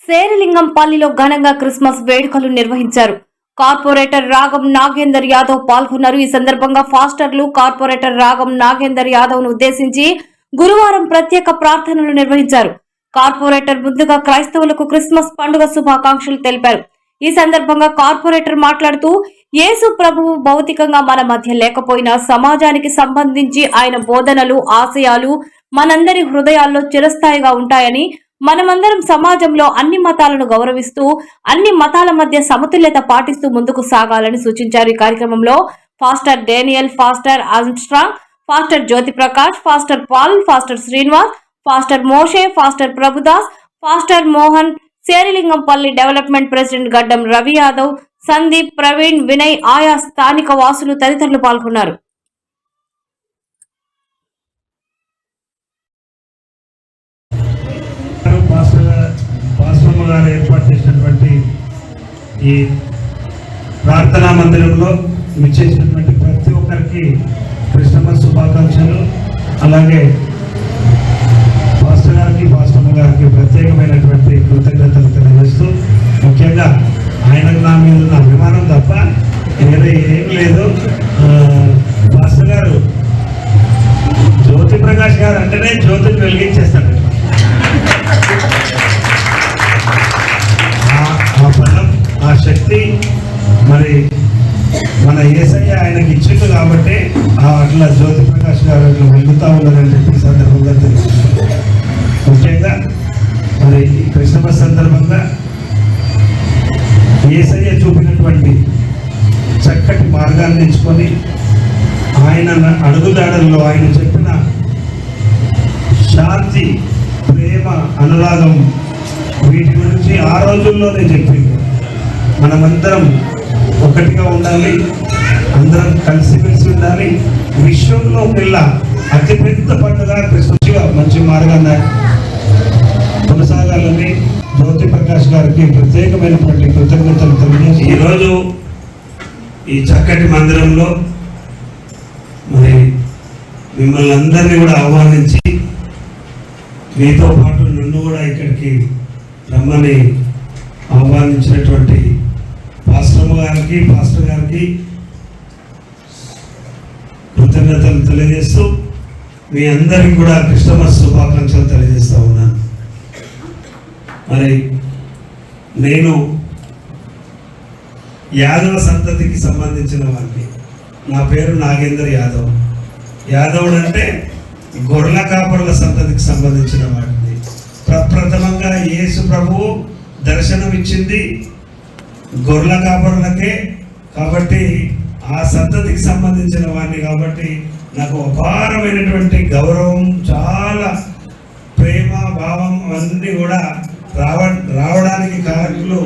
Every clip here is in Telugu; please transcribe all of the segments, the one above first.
శేరిలింగంపల్లిలో ఘనంగా క్రిస్మస్ వేడుకలు నిర్వహించారు. కార్పొరేటర్ రాగం నాగేందర్ యాదవ్ పాల్గొన్నారు. ఈ సందర్భంగా ఫాస్టర్లు కార్పొరేటర్ రాగం నాగేందర్ యాదవ్ను ఉద్దేశించి గురువారం ప్రత్యేక ప్రార్థనలు నిర్వహించారు. కార్పొరేటర్ ముందుగా క్రైస్తవులకు క్రిస్మస్ పండుగ శుభాకాంక్షలు తెలిపారు. ఈ సందర్భంగా కార్పొరేటర్ మాట్లాడుతూ యేసు ప్రభువు భౌతికంగా మన మధ్య లేకపోయినా సమాజానికి సంబంధించి ఆయన బోధనలు ఆశయాలు మనందరి హృదయాల్లో చిరస్థాయిగా ఉంటాయని మనమందరం సమాజంలో అన్ని మతాలను గౌరవిస్తూ అన్ని మతాల మధ్య సమతుల్యత పాటిస్తూ ముందుకు సాగాలని సూచించారు ఈ కార్యక్రమంలో. Pastor Daniel pastor Armstrong pastor Jyoti Prakash pastor Paul pastor Srinivas pastor Moshe pastor Prabhudas pastor Mohan Serilingampally development president Gaddam Ravi Yadav Sandeep Praveen Vinay ఆయా స్థానిక వాసులు తదితరులు పాల్గొన్నారు. పాస్టమ్మ ఏర్పాటు చేసినటువంటి ఈ ప్రార్థనా మందిరంలో విచ్చేసినటువంటి ప్రతి ఒక్కరికి క్రిస్టమస్ శుభాకాంక్షలు. అలాగే పాస్టర్ గారికి పాస్టమ్మ గారికి ప్రత్యేకమైన అట్లా ఉన్నారని చెప్పి సందర్భంగా తెలుస్తుంది ముఖ్యంగా మరి ఈ క్రిస్మస్ సందర్భంగా ఏసయ్య చూపినటువంటి చక్కటి మార్గాన్ని ఎంచుకొని ఆయన అడుగుదాడల్లో ఆయన చెప్పిన శాంతి ప్రేమ అనురాగం వీటి గురించి ఆ రోజుల్లోనే చెప్పింది మనమందరం ఒకటిగా ఉండాలి అందరం కలిసిమెలిసి ఉండాలి విశ్వంలో పిల్ల అతిపెద్ద పండుగ క్రిస్మస్గా మంచి మార్గాన్ని కొనసాగాలని జ్యోతి ప్రకాష్ గారికి ప్రత్యేకమైనటువంటి కృతజ్ఞతలు తెలియజేసి ఈరోజు ఈ చక్కటి మందిరంలో మరి మిమ్మల్ని అందరినీ కూడా ఆహ్వానించి మీతో పాటు నన్ను కూడా ఇక్కడికి రమ్మని ఆహ్వానించినటువంటి పాస్టర్ గారికి పాస్టర్ గారికి కృతజ్ఞతలు తెలియజేస్తూ మీ అందరికి కూడా క్రిస్టమస్ శుభాకాంక్షలు తెలియజేస్తూ ఉన్నాను. మరి నేను యాదవ సంతతికి సంబంధించిన వాడిని. నా పేరు నాగేందర్ యాదవ్. యాదవుడు అంటే గొర్రెల కాపరుల సంతతికి సంబంధించిన వాడిని. ప్రప్రథమంగా యేసు ప్రభువు దర్శనం ఇచ్చింది గొర్రెల కాపరులకే. కాబట్టి ఆ సంతతికి సంబంధించిన వాడిని కాబట్టి నాకు అపారమైనటువంటి గౌరవం చాలా ప్రేమ భావం అన్నీ కూడా రావ రావడానికి కారణలు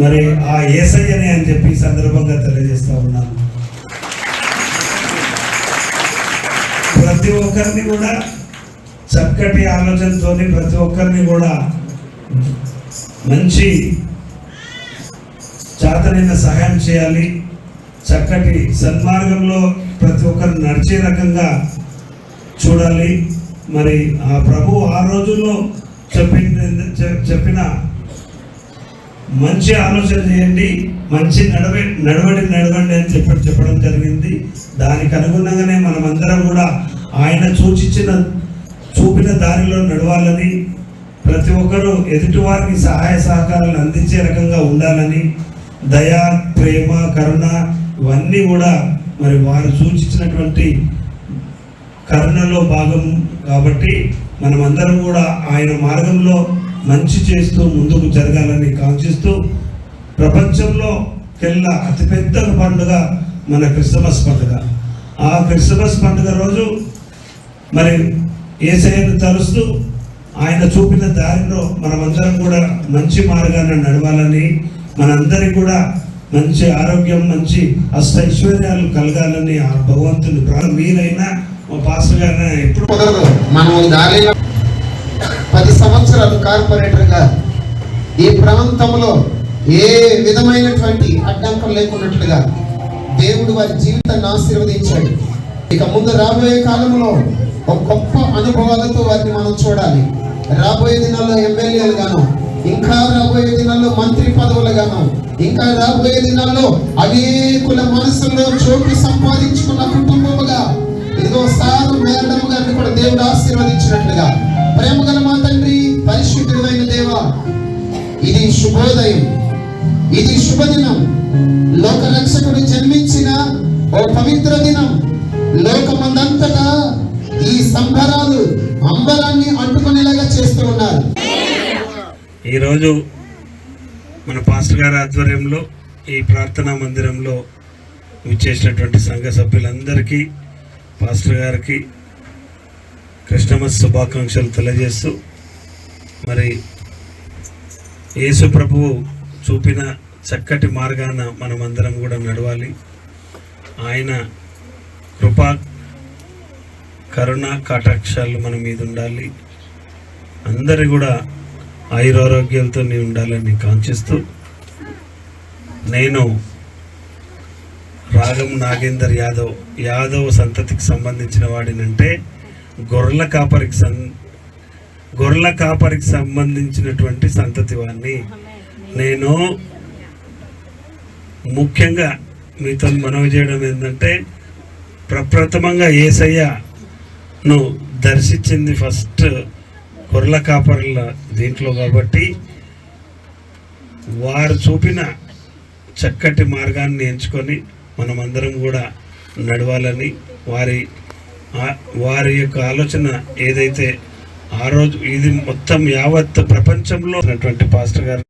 మరి ఆ ఏసయ్యనే అని చెప్పి సందర్భంగా తెలియజేస్తా ఉన్నాను. ప్రతి ఒక్కరిని కూడా చక్కటి ఆలోచనతోని ప్రతి ఒక్కరిని కూడా మంచి చాతనైన సహాయం చేయాలి. చక్కటి సన్మార్గంలో ప్రతి ఒక్కరు నడిచే రకంగా చూడాలి. మరి ఆ ప్రభు ఆ రోజుల్లో చెప్పిన చెప్పిన మంచి ఆలోచన చేయండి. మంచి నడవ నడవడి నడవండి అని చెప్పి చెప్పడం జరిగింది. దానికి అనుగుణంగానే మనమందరం కూడా ఆయన సూచించిన చూపిన దారిలో నడవాలని ప్రతి ఒక్కరూ ఎదుటివారికి సహాయ సహకారాలు అందించే రకంగా ఉండాలని దయ ప్రేమ కరుణ ఇవన్నీ కూడా మరి వారు సూచించినటువంటి కరుణలో భాగం కాబట్టి మనమందరం కూడా ఆయన మార్గంలో మంచి చేస్తూ ముందుకు జరగాలని కాంక్షిస్తూ ప్రపంచంలో కెల్లా అతిపెద్ద పండుగ మన క్రిస్మస్ పండుగ. ఆ క్రిస్మస్ పండుగ రోజు మరి ఏసైను తలుస్తూ ఆయన చూపిన దారిలో మనమందరం కూడా మంచి మార్గాన్ని నడవాలని మనందరికీ కూడా మంచి ఆరోగ్యం మంచి అష్టైశ్వర్యాలు కలగాలని ఆ భగవంతుని ప్రాణం. మీరైనా మా పాస్టర్ గారు ఎప్పుడు కుదరదు. మనం దారిలో పది సంవత్సరాలు కార్పొరేటర్గా ఈ ప్రాంతంలో ఏ విధమైనటువంటి అడ్డంకం లేకున్నట్లుగా దేవుడు వారి జీవితాన్ని ఆశీర్వదించాడు. ఇక ముందు రాబోయే కాలంలో ఒక గొప్ప అనుభవాలతో వారిని మనం చూడాలి. రాబోయే దినాల్లో ఎమ్మెల్యేలు గాను ఇంకా రాబోయే దినాల్లో మంత్రి పదవులుగాను ఇంకా రాబోయే దినాల్లో అనేకుల మనసులో చోటు సంపాదించుకున్న కుటుంబముగా ఇదిగో సారు మేడం గారిని కూడా దేవుడు ఆశీర్వదించినట్లుగా. ప్రేమ గల మా తండ్రి పరిశుద్ధుడైన దేవ ఇది శుభోదయం. ఇది శుభదినం. లోక రక్షకుడు జన్మించిన ఓ పవిత్ర దినం. లోకమందంతటా ఈ సంబరాలు అంబరాన్ని అంటుకునేలాగా చేస్తూ ఉన్నారు. ఈరోజు మన పాస్టర్ గారి ఆధ్వర్యంలో ఈ ప్రార్థనా మందిరంలో విచ్చేసినటువంటి సంఘ సభ్యులందరికీ పాస్టర్ గారికి క్రిస్టమస్ శుభాకాంక్షలు తెలియజేస్తూ మరి యేసు ప్రభువు చూపిన చక్కటి మార్గాన మనమందరం కూడా నడవాలి. ఆయన కృపా కరుణ కటాక్షాలు మన మీద ఉండాలి. అందరి కూడా ఆయురారోగ్యాలతో నేను ఉండాలని కాంక్షిస్తూ నేను రాగం నాగేందర్ యాదవ్ యాదవ్ సంతతికి సంబంధించిన వాడినంటే గొర్రెల కాపరికి సం గొర్రెల కాపరికి సంబంధించినటువంటి సంతతి వాడిని నేను ముఖ్యంగా మీతో మనవి చేయడం ఏంటంటే ప్రప్రథమంగా ఏసయ్యను దర్శించింది ఫస్ట్ గొర్రెల కాపరుల దీంట్లో కాబట్టి వారు చూపిన చక్కటి మార్గాన్ని ఎంచుకొని మనమందరం కూడా నడవాలని వారి వారి యొక్క ఆలోచన ఏదైతే ఆ రోజు ఇది మొత్తం యావత్ ప్రపంచంలో ఉన్నటువంటి పాస్టర్ గారు